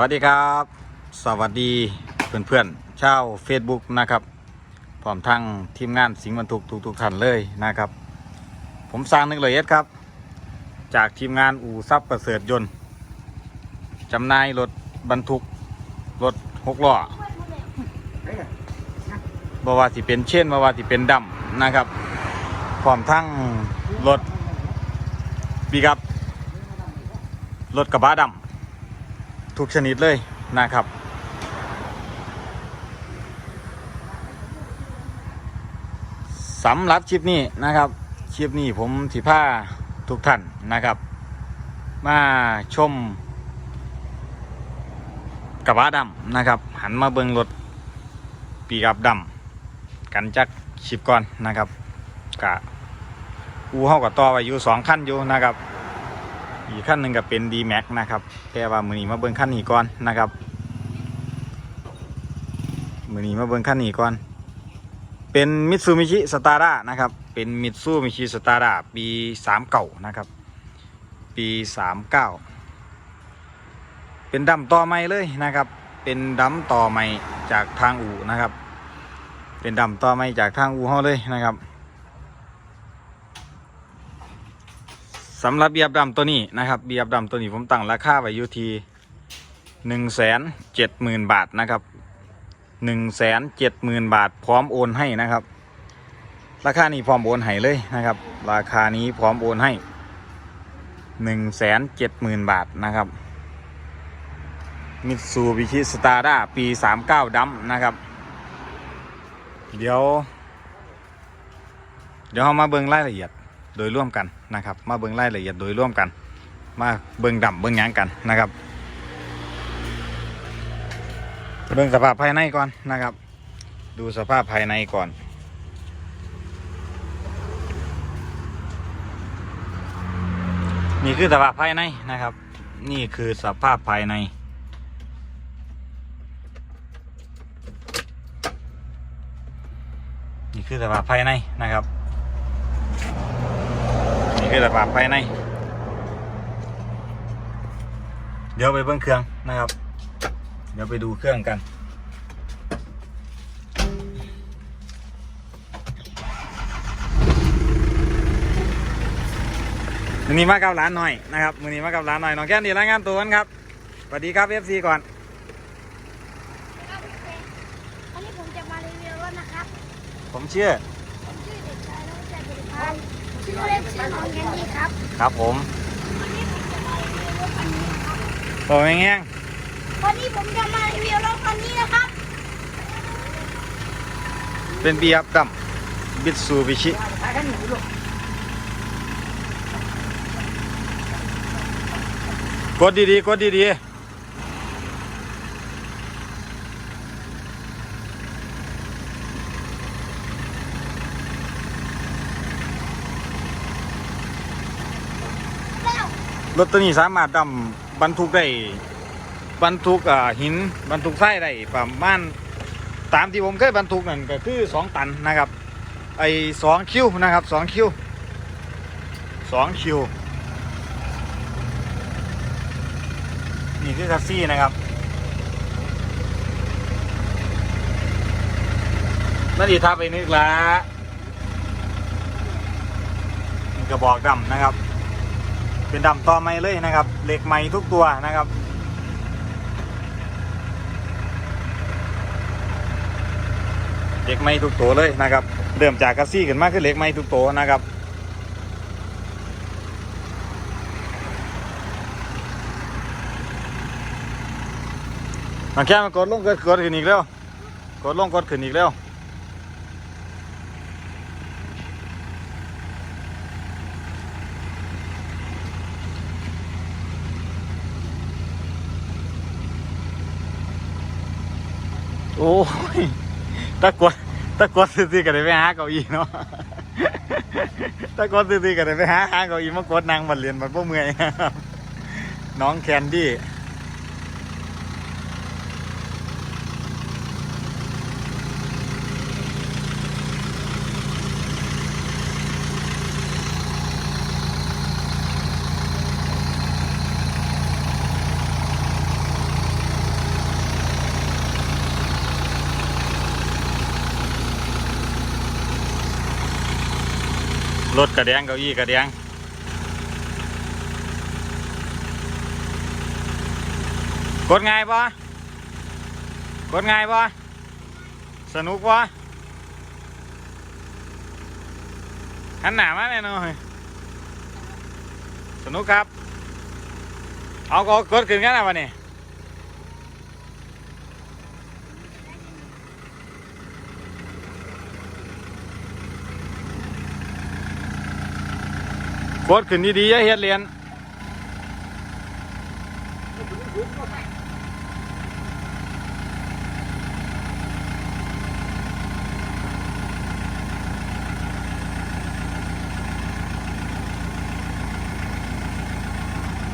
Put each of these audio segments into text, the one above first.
วัสดีครับ สวัสดีเพื่อนๆชาว Facebook นะครับพร้อมทั้งทีมงานสิงห์บรรทุกทุกๆท่านเลยนะครับ ผมสร้างหนึ่งเลยเอ็ดครับ จากทีมงานอู่ซับประเสริฐยนต์จำนายรถบรรทุกรถหกล้อบว่าที่เป็นเช่นบว่าที่เป็นดำนะครับพร้อมทั้งรถปีกับรถกระบะดำ ทุกชนิดเลยนะครับ สำหรับคลิปนี้นะครับ คลิปนี้ผมสิพาทุกท่านนะครับ มาชมกระบะดำนะครับ หันมาเบิงรถปีกับดำกันจักคลิปก่อนนะครับกะอูเฮากับต่อไว้อยู่สองขั้นอยู่นะครับ อีกขั้นหนึ่งก็เป็น D Max นะครับแต่ว่ามือนี้มาเบิ่งขั้นนี้ก่อนนะครับมือนี้มาเบิ่งขั้นนี้ก่อน เป็นมิตซูมิชิสตาร์นะครับ เป็นมิตซูมิชิสตาร์ปีสามเก่านะครับ ปีสามเก้าเป็นดำต่อใหม่เลยนะครับ เป็นดำต่อใหม่จากทางอู่นะครับ เป็นดำต่อใหม่จากทางอู่เฮาเลยนะครับ สำหรับเบียบดำตัวนี้นะครับเบียบดำตัวนี้ผมตั้งราคาไว้อยู่ที่หนึ่งแสนเจ็ดหมื่นบาทนะครับหนึ่งแสนเจ็ดหมื่นบาท พร้อมโอนให้นะครับ ราคานี้พร้อมโอนให้เลยนะครับ ราคานี้พร้อมโอนให้หนึ่งแสนเจ็ดหมื่นบาทนะครับมิตซูบิชิสตาร์ด้าปีสามเก้าดัมนะครับ เดี๋ยว เดี๋ยวเรามาเบิ่งรายละเอียด โดยร่วมกันนะครับ มาเบิ่งรายละเอียดโดยร่วมกัน มาเบิ่งดำเบิ่งยังกันนะครับ เบิ่งสภาพภายในก่อนนะครับ ดูสภาพภายในก่อนนี่คือสภาพภายในนะครับ นี่คือสภาพภายใน นี่คือสภาพภายในนะครับ คือสภาพภายใน เดี๋ยวไปเบิ้งเครื่องนะครับ เดี๋ยวไปดูเครื่องกัน มือนี้มากับร้านหน่อยนะครับ มือนี้มากับร้านหน่อยน้องแก้มดีรายงานตัวกันครับสวัสดีครับ FC ก่อนครับวันนี้ผมจะมารีวิวรถนะครับ ผมเชื่อผมชื่อเด็กชายนพชัยบริพันธ์ ชื่อเล่นชื่อน้องแคนดี้ครับครับผมวันนี้ผมจะมารีวิวรถคันนี้นะครับตัวแง่งวันนี้ผมจะมารีวิวรถคันนี้นะครับๆเป็นเบียบดำบิตซูบิชิกดดีๆกดดีๆ แล้ว รถตัวนี้สามารถดำบรรทุกได้บรรทุกหินบรรทุกทรายได้ประมาณตามที่ผมเคยบรรทุกนั่นก็คือสองตันนะครับ ไอ้สองคิวนะครับสองคิวสองคิวนี่คือคัสซี่นะครับนั่นดีทับไปนึกละกระบอกดำนะครับ เป็นดำต่อไม้เลยนะครับ เหล็กไม้ทุกตัวนะครับเหล็กไม้ทุกตัวเลยนะครับเริ่มจากกัสซี่ขึ้นมาคือเหล็กไม้ทุกตัวนะครับมาแค่มากดลงกดกดขึ้นอีกแล้ว กดลงกดขึ้นอีกแล้ว โอ้ยตะกวดตะกวดซื้อๆกันเลยไปหาเก้าอี้เนาะตะกวดซื้อๆกันเลยไปหาหาเก้าอี้มากดนางบัดเรียนบัดพวกเมื่อยน้องแคนดี้ รถกระแดงเก้าอี้กระแดงกดง่ายปะกดง่ายปะสนุกปะหันหน้ามาแน่นอนสนุกครับ เอาก็กดขึ้นกันนะวันนี้ กดขึ้นดีๆอย่าเฮ็ดเรียน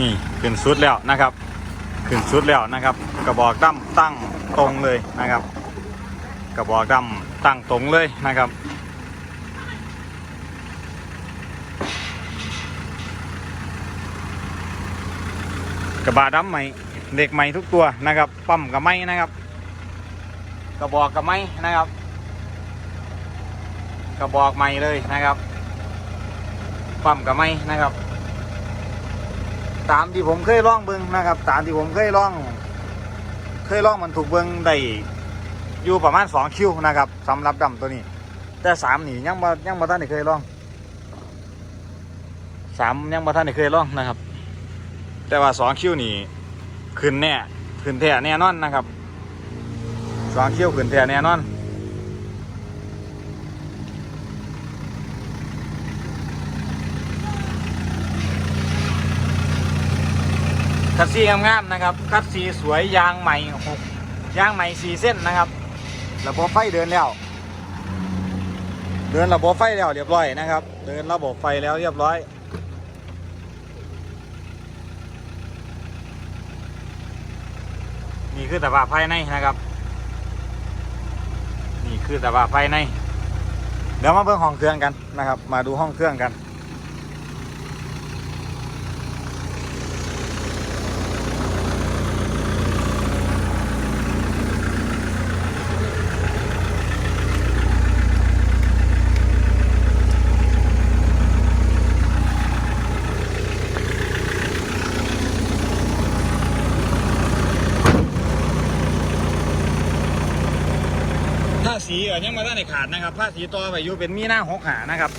นี่ขึ้นสุดแล้วนะครับ ขึ้นสุดแล้วนะครับ กระบอกดำตั้งตรงเลยนะครับ กระบอกดำตั้งตรงเลยนะครับ กระบะดำใหม่เด็กใหม่ทุกตัวนะครับ ปั๊มกับไม้นะครับ กระบอกกับไม้นะครับ กระบอกใหม่เลยนะครับปั๊มกับไม้นะครับ ตามที่ผมเคยล่องเบิงนะครับ ตามที่ผมเคยล่อง เคยล่องมันถูกเบิงได้อยู่ประมาณสองคิวนะครับสำหรับดำตัวนี้ แต่สามนี่ยังมายังมาท่านเคยล่องสามยังมาท่านเคยล่องนะครับ แต่ว่าสองคิวนี่ขึ้นแน่ขึ้นแท้แน่นอนนะครับสองคิวขึ้นแท้แน่นอนคัดซีงามๆนะครับคัดซีสวยยางใหม่หกยางใหม่สี่เส้นนะครับระบบไฟเดินแล้ว เดินระบบไฟแล้วเรียบร้อยนะครับ เดินระบบไฟแล้วเรียบร้อย นี่คือตะบะภายในนะครับ นี่คือตะบะภายใน เดี๋ยวมาเบิ่งห้องเครื่องกันนะครับ มาดูห้องเครื่องกัน อ่อยังมาได้ในขาดนะครับผ้าสีต่อไปอยู่เป็นมีหน้าหกหานะครับ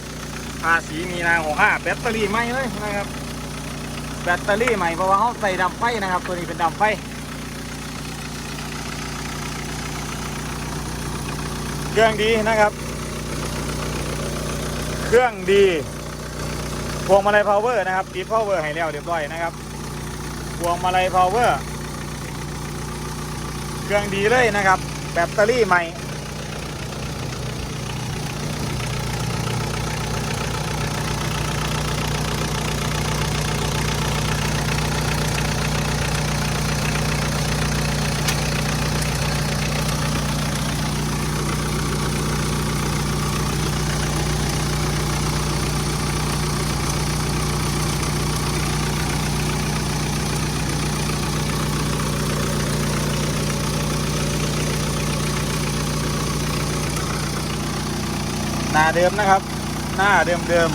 ผ้าสีมีหน้าหกห้าแบตเตอรี่ใหม่เลยนะครับ แบตเตอรี่ใหม่เพราะว่าเขาใส่ดำไฟนะครับ ตัวนี้เป็นดำไฟเครื่องดีนะครับ เครื่องดีพวงมาลัยพาวเวอร์นะครับติดพาวเวอร์ให้แล้วเรียบร้อยนะครับพวงมาลัยพาวเวอร์เครื่องดีเลยนะครับ แบตเตอรี่ใหม่ เดิมนะครับ หน้าเดิมเดิม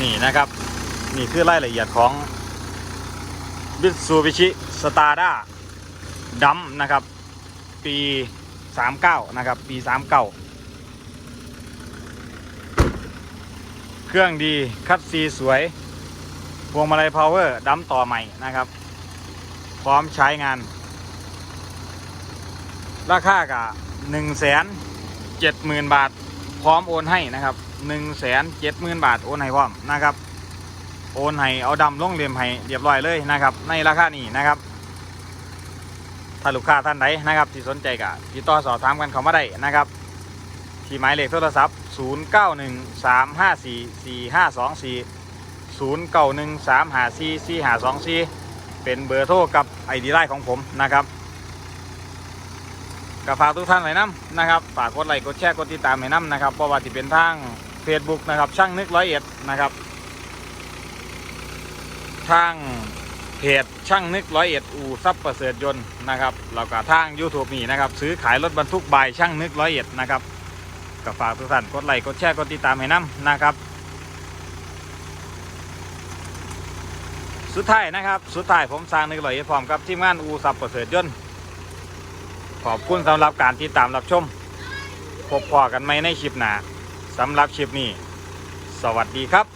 นี่นะครับ นี่คือรายละเอียดของ Mitsubishi Stada ดัมนะครับ ปี 39 นะครับ ปี 39 เครื่องดี คัดซีสวย พวงมาลัยพาวเวอร์ดัมต่อใหม่นะครับ พร้อมใช้งาน ราคากะหนึ่งแสนเจ็ดหมื่นบาท พร้อมโอนให้นะครับหนึ่งแสนเจ็ดหมื่นบาทโอนให้พร้อมนะครับ โอนให้เอาดำลงเหลี่ยมให้เรียบร้อยเลยนะครับ ในราคานี้นะครับถ้าลูกค้าท่านใดนะครับ ที่สนใจกะติดต่อสอบถามกันเข้ามาได้นะครับ ที่หมายเลขโทรศัพท์ 0 9 1 3 5 4 4 5 2 4 0 9 1 3 5 4 4 5 2 4 เป็นเบอร์โทรกับไอดีไลน์ของผมนะครับก็ฝากทุกท่านไว้น้ำนะครับฝากกดไลค์กดแชร์กดติดตามให้น้ำนะครับเพราะว่าที่เป็นทาง Facebook นะครับช่างนึกร้อยเอ็ดนะครับทางเพจช่างนึกร้อยเอ็ดอูซับประเสริฐยนต์นะครับแล้วก็ทาง YouTube นี่นะครับซื้อขายรถบรรทุกบายช่างนึกร้อยเอ็ดนะครับ ก็ฝากทุกท่านกดไลค์กดแชร์กดติดตามให้น้ำนะครับ สุดท้ายนะครับ สุดท้ายผมสร้างนึกลอยเอ็ดพร้อมกับทีมงานอูซับประเสริฐยนต์ขอบคุณสำหรับการติดตามรับชมพบพอกันไหมในคลิปหน้าสำหรับคลิปนี้ สวัสดีครับ